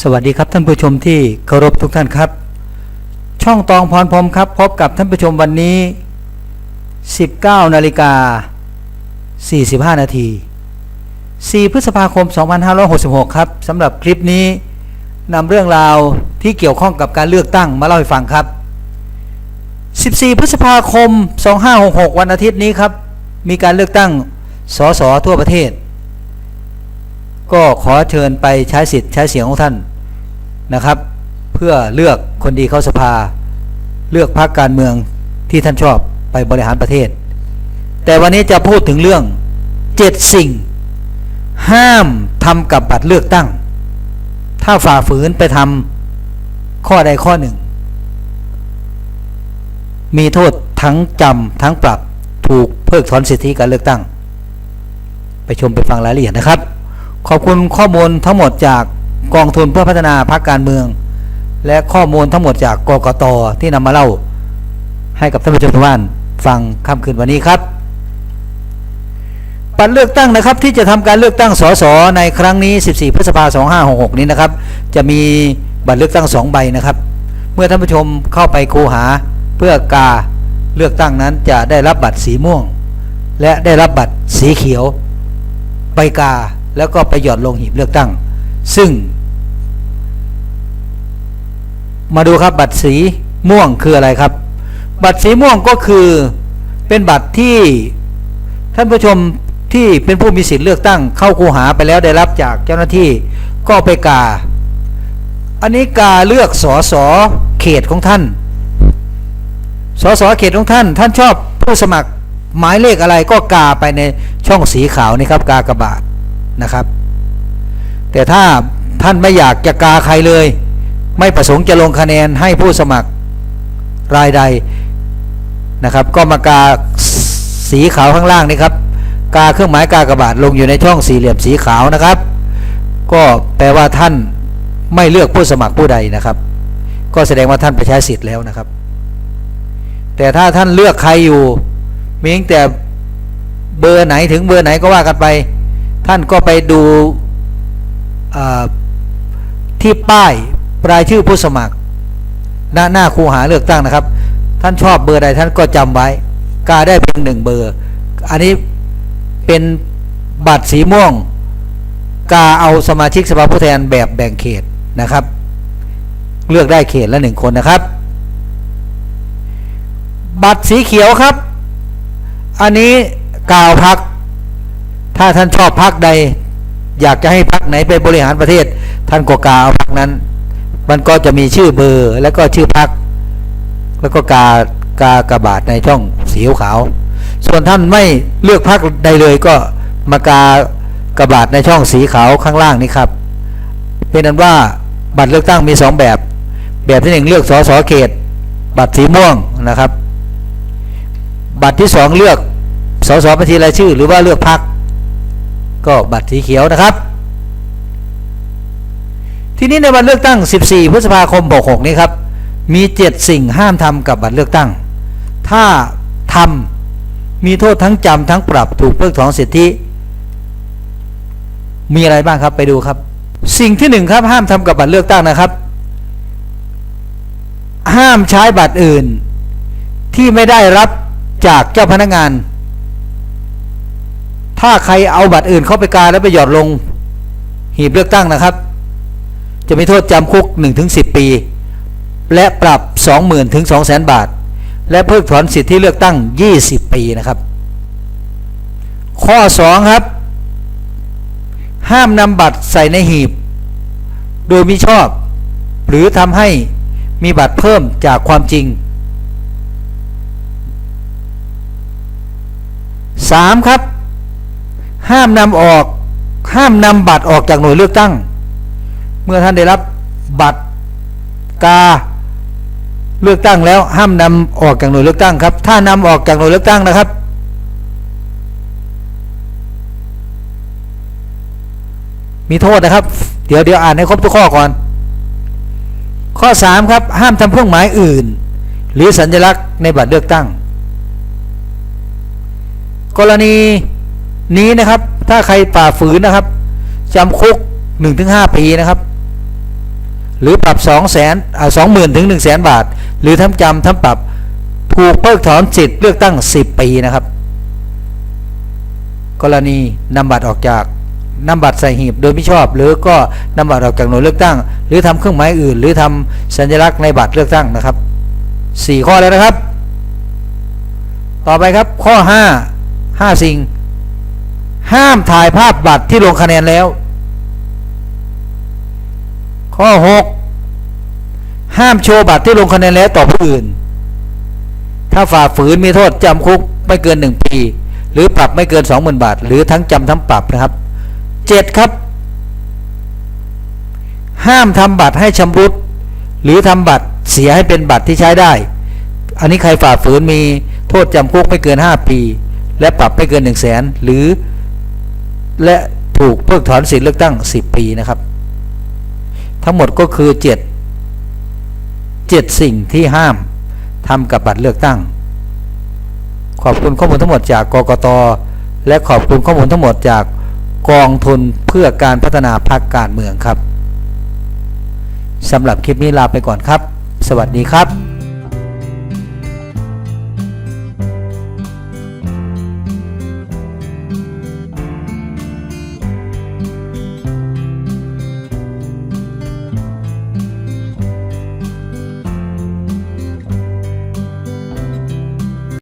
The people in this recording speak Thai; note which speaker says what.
Speaker 1: สวัสดีครับท่านผู้ชมที่เคารพทุกท่านครับ ช่องตองพรพรมครับ พบกับท่านผู้ชมวันนี้ 19นาฬิกา45 นาที 4 พฤษภาคม 2566 ครับสำหรับคลิปนี้นำเรื่องราวที่เกี่ยวข้องกับการเลือกตั้งมาเล่าให้ฟังครับ 14 พฤษภาคม 2566 วันอาทิตย์นี้ครับ มีการเลือกตั้งสสทั่วประเทศก็ขอเชิญไปใช้สิทธิ์ใช้เสียงของท่าน นะครับ เพื่อเลือกคนดีเข้าสภา เลือกพรรคการเมืองที่ท่านชอบไปบริหารประเทศ แต่วันนี้จะพูดถึงเรื่องเจ็ดสิ่ง ห้ามทำกับบัตรเลือกตั้ง ถ้าฝ่าฝืนไปทำข้อใดข้อหนึ่ง มีโทษทั้งจำทั้งปรับถูกเพิกถอนสิทธิการเลือกตั้ง ไปชมไปฟังรายละเอียดนะครับ ขอบคุณข้อมูลทั้งหมดจาก กองทุนเพื่อพัฒนาพรรคการเมือง และข้อมูลทั้งหมดจากกกตที่นำมาเล่า ให้กับท่านผู้ชมทุกท่านฟังค่ำคืนวันนี้ครับบัตรเลือกตั้งนะครับที่จะทำการเลือกตั้งสสในครั้งนี้ 14 พฤษภาคม 2566 นี้นะครับ จะมีบัตรเลือกตั้ง 2 ใบนะครับ เมื่อท่านผู้ชมเข้าไปคูหาเพื่อกาเลือกตั้งนั้นจะได้รับบัตรสีม่วง และได้รับบัตรสีเขียวไปกาแล้วก็ไปหยอดลงหีบเลือกตั้ง ซึ่ง มาดูครับบัตรสีม่วงคืออะไรครับ บัตรสีม่วงก็คือเป็นบัตรที่ท่านผู้ชมที่เป็นผู้มีสิทธิ์เลือกตั้งเข้าคูหาไปแล้วได้รับจากเจ้าหน้าที่ก็ไปกา อันนี้กาเลือกสอสอเขตของท่าน สอสอเขตของท่าน ท่านชอบผู้สมัครหมายเลขอะไรก็กาไปในช่องสีขาวนี่ครับกากระบาทนะครับ แต่ถ้าท่านไม่อยากจะกาใครเลย ไม่ประสงค์จะลงคะแนนให้ผู้สมัครรายใดนะครับ ก็มากาสีขาวข้างล่างนี่ครับ กาเครื่องหมายกากระบาทลงอยู่ในช่องสี่เหลี่ยมสีขาวนะครับ ก็แปลว่าท่านไม่เลือกผู้สมัครผู้ใดนะครับ ก็แสดงว่าท่านไปใช้สิทธิ์แล้วนะครับ แต่ถ้าท่านเลือกใครอยู่มิ้งแต่เบอร์ไหนถึงเบอร์ไหนก็ว่ากันไป ท่านก็ไปดูที่ป้าย รายชื่อผู้สมัคร หน้าหน้าคูหาเลือกตั้งนะครับ ท่านชอบเบอร์ใดท่านก็จำไว้กาได้เพียงหนึ่งเบอร์ อันนี้เป็นบัตรสีม่วง กาเอาสมาชิกสภาผู้แทนแบบแบ่งเขตนะครับ เลือกได้เขตละหนึ่งคนนะครับ บัตรสีเขียวครับ อันนี้กาวพัก ถ้าท่านชอบพักใด อยากจะให้พักไหนไปบริหารประเทศ ท่านก็กาเอาพักนั้น มันก็จะมีชื่อเบอร์แล้วก็ชื่อพัก แล้วก็กากากระบาดในช่องสีขาว ส่วนท่านไม่เลือกพักใดเลยก็มากากระบาดในช่องสีขาวข้างล่างนี้ครับ เป็นนั้นว่าบัตรเลือกตั้งมีสองแบบ แบบที่หนึ่งเลือกสสเขต บัตรสีม่วงนะครับ บัตรที่สองเลือกสสบัญชีรายชื่อ หรือว่าเลือกพักก็บัตรสีเขียวนะครับ ทีนี้ในวันเลือกตั้ง 14 พฤษภาคม 66 นี้ครับ มี 7 สิ่งห้ามทำกับบัตรเลือกตั้ง ถ้าทำมีโทษทั้งจำทั้งปรับถูกเพิกถอนสิทธิ มีอะไรบ้างครับไปดูครับ สิ่งที่หนึ่งครับห้ามทำกับบัตรเลือกตั้งนะครับ ห้ามใช้บัตรอื่น ที่ไม่ได้รับจากเจ้าพนักงาน ถ้าใครเอาบัตรอื่นเข้าไปกาแล้วไปหยอดลงหีบเลือกตั้งนะครับ จะมีโทษจำคุก 1-10 ปี และปรับ 20,000ถึง200,000 บาท และเพิกถอนสิทธิเลือกตั้ง 20 ปีนะครับ ข้อ 2 ครับ ห้ามนำบัตรใส่ในหีบ โดยมิชอบ หรือทำให้มีบัตรเพิ่มจากความจริง 3. ครับ ห้ามนำออก ห้ามนำบัตรออกจากหน่วยเลือกตั้ง เมื่อท่านได้รับบัตรกาเลือกตั้งแล้วห้ามนำออกจากหน่วยเลือกตั้งครับ ถ้านำออกจากหน่วยเลือกตั้งนะครับ มีโทษนะครับ เดี๋ยวเดี๋ยวอ่านให้ครบทุกข้อก่อน ข้อ 3 ครับ ห้ามทำเครื่องหมายอื่น หรือสัญลักษณ์ในบัตรเลือกตั้ง กรณีนี้นะครับ ถ้าใครฝ่าฝืนนะครับจำคุก 1-5 ปีนะครับ หรือปรับ2 0 0 0 0 0อ่า20,000ถึง1 0 0 0 0 0 บาท หรือทั้งจำทั้งปรับถูกเพิกถอนสิทธิ์เลือกตั้ง 10 ปีนะครับ กรณีนำบัตรออกจากนำบัตรใส่หีบโดยไม่ชอบ หรือก็นำบัตรออกจากหน่วยเลือกตั้ง หรือทำเครื่องหมายอื่น หรือทำสัญลักษณ์ในบัตรเลือกตั้งนะครับ 4 ข้อแล้วนะครับ ต่อไปครับข้อ 5 5 สิ่ง ห้ามถ่ายภาพบัตรที่ลงคะแนนแล้ว ข้อ 6 ห้ามโชว์บัตรที่ลงคะแนนแล้วต่อผู้อื่น ถ้าฝ่าฝืนมีโทษจำคุกไม่เกิน 1 ปี หรือปรับไม่เกิน 20,000 บาท หรือทั้งจำทั้งปรับนะครับ 7 ครับ ห้ามทำบัตรให้ชำรุด หรือทำบัตรเสียให้เป็นบัตรที่ใช้ได้ อันนี้ใครฝ่าฝืนมีโทษจำคุกไม่เกิน 5 ปี และปรับไม่เกิน 1 0 0 0 0แสนหรือ และถูกเพิกถอนสิทธิเลือกตั้ง 10 ปีนะครับ ทั้งหมดก็คือ7 7สิ่งที่ห้ามทำกับบัตรเลือกตั้ง ขอบคุณข้อมูลทั้งหมดจากกกตและขอบคุณข้อมูลทั้งหมดจากกองทุนเพื่อการพัฒนาพรรคการเมืองครับสำหรับคลิปนี้ลาไปก่อนครับ สวัสดีครับ